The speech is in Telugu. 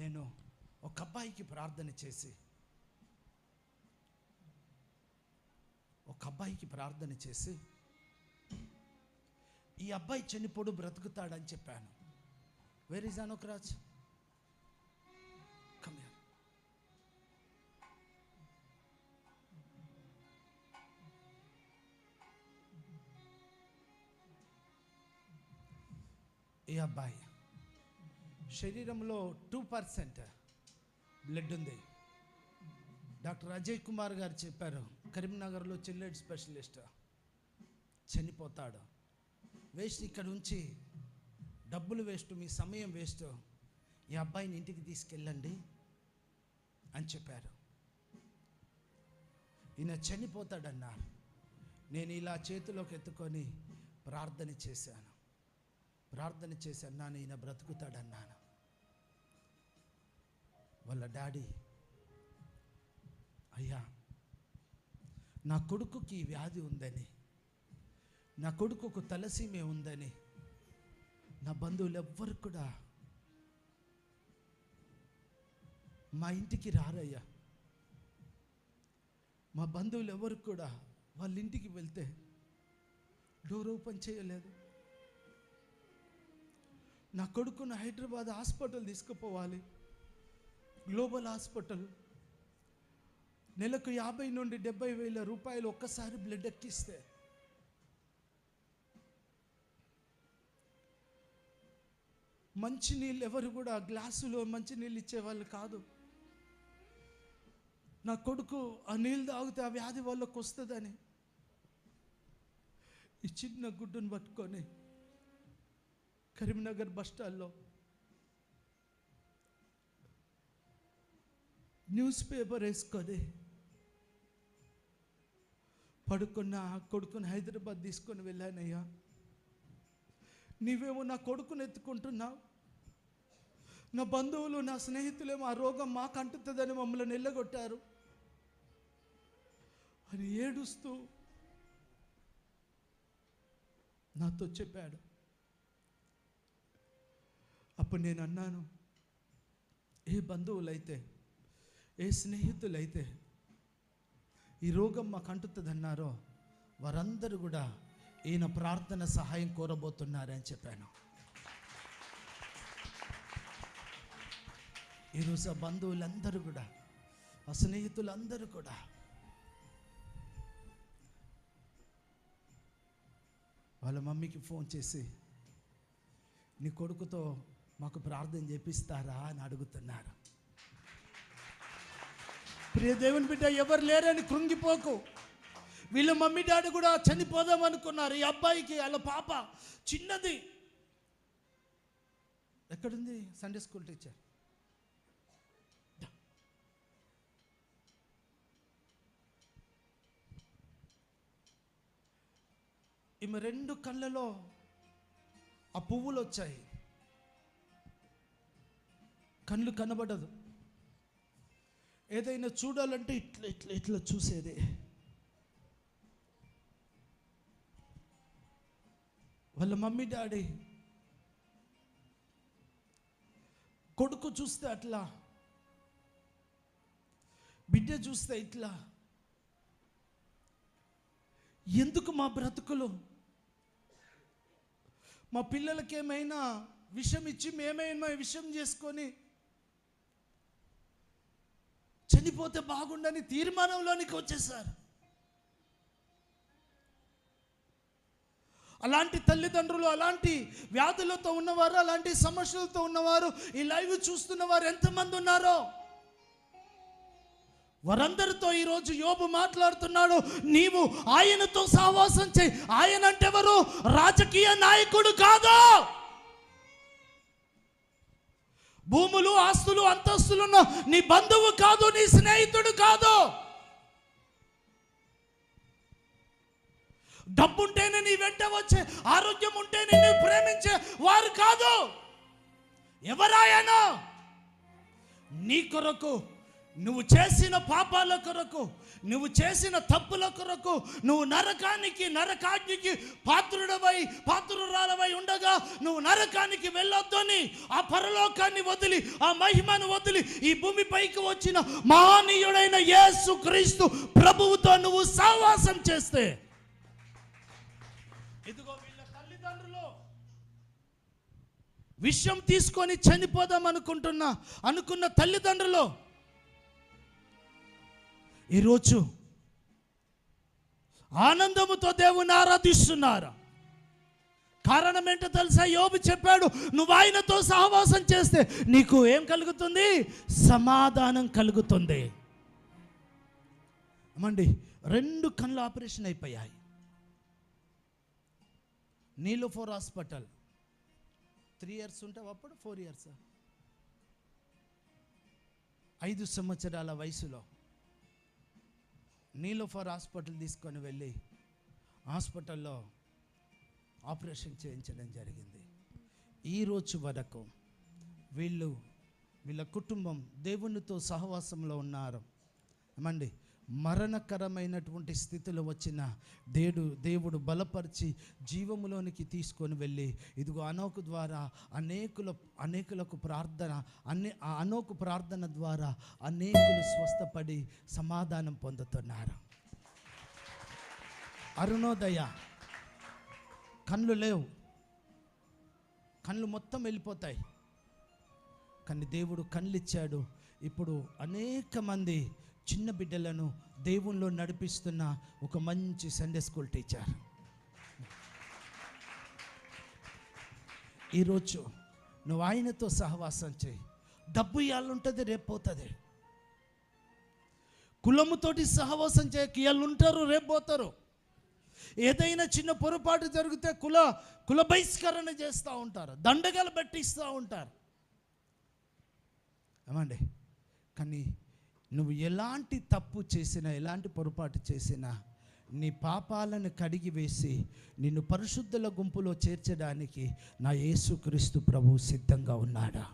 నేను ఒక అబ్బాయికి ప్రార్థన చేసి ఒక అబ్బాయికి ప్రార్థన చేసి ఈ అబ్బాయి చనిపోడు బ్రతుకుతాడని చెప్పాను. వేర్ ఇస్ అనుకరాజ్ కమ్ ఈ అబ్బాయి శరీరంలో టూ పర్సెంట్ బ్లడ్ ఉంది. డాక్టర్ అజయ్ కుమార్ గారు చెప్పారు కరీంనగర్లో చిల్లెడ్ స్పెషలిస్ట్ చనిపోతాడు. వేస్ట్ ఇక్కడ ఉంచి డబ్బులు వేస్ట్ మీ సమయం వేస్ట్ ఈ అబ్బాయిని ఇంటికి తీసుకెళ్ళండి అని చెప్పారు. ఈయన చనిపోతాడన్నారు నేను ఇలా చేతిలోకి ఎత్తుకొని ప్రార్థన చేశాను. ప్రార్థన చేశాను నాన్న ఈయన బ్రతుకుతాడన్నాను. వాళ్ళ డాడీ అయ్యా నా కొడుకుకి వ్యాధి ఉందని నా కొడుకుకు తలసీమే ఉందని నా బంధువులు ఎవ్వరు కూడా మా ఇంటికి రారయ్యా. మా బంధువులు ఎవరు కూడా వాళ్ళ ఇంటికి వెళ్తే డోర్ ఓపెన్ చేయలేదు. నా కొడుకును హైదరాబాద్ హాస్పిటల్ తీసుకుపోవాలి. గ్లోబల్ హాస్పిటల్ నెలకు యాభై నుండి డెబ్బై వేల రూపాయలు ఒక్కసారి బ్లడ్ ఎక్కిస్తే. మంచినీళ్ళు ఎవరు కూడా గ్లాసులో మంచినీళ్ళు ఇచ్చేవాళ్ళు కాదు. నా కొడుకు ఆ నీళ్ళు తాగితే ఆ వ్యాధి వాళ్ళకు వస్తుందని. ఈ చిన్న గుడ్డును పట్టుకొని కరీంనగర్ బస్ న్యూస్ పేపర్ వేసుకొని పడుకున్న కొడుకుని హైదరాబాద్ తీసుకొని వెళ్ళానయ్యా. నీవేమో నా కొడుకుని ఎత్తుకుంటున్నావు. నా బంధువులు నా స్నేహితులేమో ఆ రోగం మాకు అంటుతుందని మమ్మల్ని నిల్లగొట్టారు అని ఏడుస్తూ నాతో చెప్పాడు. అప్పుడు నేను అన్నాను ఏ బంధువులైతే ఏ స్నేహితులైతే ఈ రోగం మాకు అంటుతుందన్నారో వారందరూ కూడా ఈయన ప్రార్థన సహాయం కోరబోతున్నారని చెప్పాను. ఈరోజు ఆ బంధువులందరూ కూడా ఆ స్నేహితులందరూ కూడా వాళ్ళ మమ్మీకి ఫోన్ చేసి నీ కొడుకుతో మాకు ప్రార్థన చేపిస్తారా? అని అడుగుతున్నారు. ప్రియ దేవుని బిడ్డ ఎవరు లేరని కృంగిపోకు. వీళ్ళ మమ్మీ డాడీ కూడా చనిపోదాం అనుకున్నారు. ఈ అబ్బాయికి వాళ్ళ పాప చిన్నది. ఎక్కడుంది? సండే స్కూల్ టీచర్ ఈమె రెండు కళ్ళలో ఆ పువ్వులు వచ్చాయి. కళ్ళు కనబడదు. ఏదైనా చూడాలంటే ఇట్లా ఇట్లా ఇట్లా చూసేది. వాళ్ళ మమ్మీ డాడీ. కొడుకు చూస్తే అట్లా. బిడ్డ చూస్తే ఇట్లా. ఎందుకు మా బ్రతుకులు? మా పిల్లలకి ఏమైనా విషం ఇచ్చి మేమైనా విషం చేసుకొని చనిపోతే బాగుండని తీర్మానంలోనికి వచ్చేసారు అలాంటి తల్లిదండ్రులు అలాంటి వ్యాధులతో ఉన్నవారు అలాంటి సమస్యలతో ఉన్నవారు ఈ లైవ్ చూస్తున్న వారు ఎంతమంది ఉన్నారో? వారందరితో ఈరోజు యోబు మాట్లాడుతున్నాడు. నీవు ఆయనతో సహవాసం చేయి. ఆయన అంటే ఎవరు? రాజకీయ నాయకుడు కాదు! భూములు ఆస్తులు అంతస్తులున్న నీ బంధువు కాదు నీ స్నేహితుడు కాదు. డబ్బుంటేనే నీ వెంట వచ్చే ఆరోగ్యం ఉంటేనే నీ ప్రేమించే వారు కాదు. ఎవరాయనో? నీ కొరకు నువ్వు చేసిన పాపాల కొరకు నువ్వు చేసిన తప్పుల కొరకు నువ్వు నరకానికి నరకాగ్నికి పాత్రుడవై పాత్రురాలవై ఉండగా నువ్వు నరకానికి వెళ్ళొద్దని ఆ పరలోకాన్ని వదిలి ఆ మహిమను వదిలి ఈ భూమిపైకి వచ్చిన మహనీయుడైన యేసు క్రీస్తు ప్రభువుతో నువ్వు సహవాసం చేస్తే. ఇదిగో వీళ్ళ తల్లిదండ్రులు. విషయం తీసుకొని చనిపోదాం అనుకుంటున్నా అనుకున్న తల్లిదండ్రులు. ఈరోజు ఆనందముతో దేవుని ఆరాధిస్తున్నారా? కారణం ఏంటో తెలుసా? యోబు చెప్పాడు నువ్వు ఆయనతో సహవాసం చేస్తే నీకు ఏం కలుగుతుంది? సమాధానం కలుగుతుంది. అమ్మండి రెండు కళ్ళు ఆపరేషన్ అయిపోయాయి. నీలో ఫోర్ హాస్పిటల్. త్రీ ఇయర్స్ ఉంటావు అప్పుడు ఫోర్ ఇయర్స్. ఐదు సంవత్సరాల వయసులో నీలోఫర్ హాస్పిటల్ తీసుకొని వెళ్ళి హాస్పిటల్లో ఆపరేషన్ చేయించడం జరిగింది. ఈరోజు వరకు వీళ్ళు వీళ్ళ కుటుంబం దేవునితో సహవాసంలో ఉన్నారు. ఏమండి? మరణకరమైనటువంటి స్థితిలో వచ్చిన దేడు దేవుడు బలపరిచి జీవములోనికి తీసుకొని వెళ్ళి ఇదిగో అనోకు ద్వారా అనేకుల అనేకులకు ప్రార్థన అనే ఆ అనోకు ప్రార్థన ద్వారా అనేకులు స్వస్థపడి సమాధానం పొందుతున్నారు. అరుణోదయ కళ్ళు లేవు. కళ్ళు మొత్తం వెళ్ళిపోతాయి. కానీ దేవుడు కళ్ళు ఇచ్చాడు ఇప్పుడు అనేక మంది చిన్న బిడ్డలను దేవుల్లో నడిపిస్తున్న ఒక మంచి సండే స్కూల్ టీచర్ ఈరోజు నువ్వు ఆయనతో సహవాసం చేయి. డబ్బు ఇవ్వాలంటుంది రేపు పోతుంది. కులముతోటి సహవాసం చేయక ఇవాళ ఉంటారు రేపు పోతారు. ఏదైనా చిన్న పొరపాటు జరిగితే కుల కుల బహిష్కరణ చేస్తూ ఉంటారు దండగలు పెట్టిస్తూ ఉంటారు. ఏమండి? కానీ నువ్వు ఎలాంటి తప్పు చేసినా ఎలాంటి పొరపాటు చేసినా నీ పాపాలను కడిగి వేసి నిన్ను పరిశుద్ధుల గుంపులో చేర్చడానికి నా యేసుక్రీస్తు ప్రభు సిద్ధంగా ఉన్నాడా?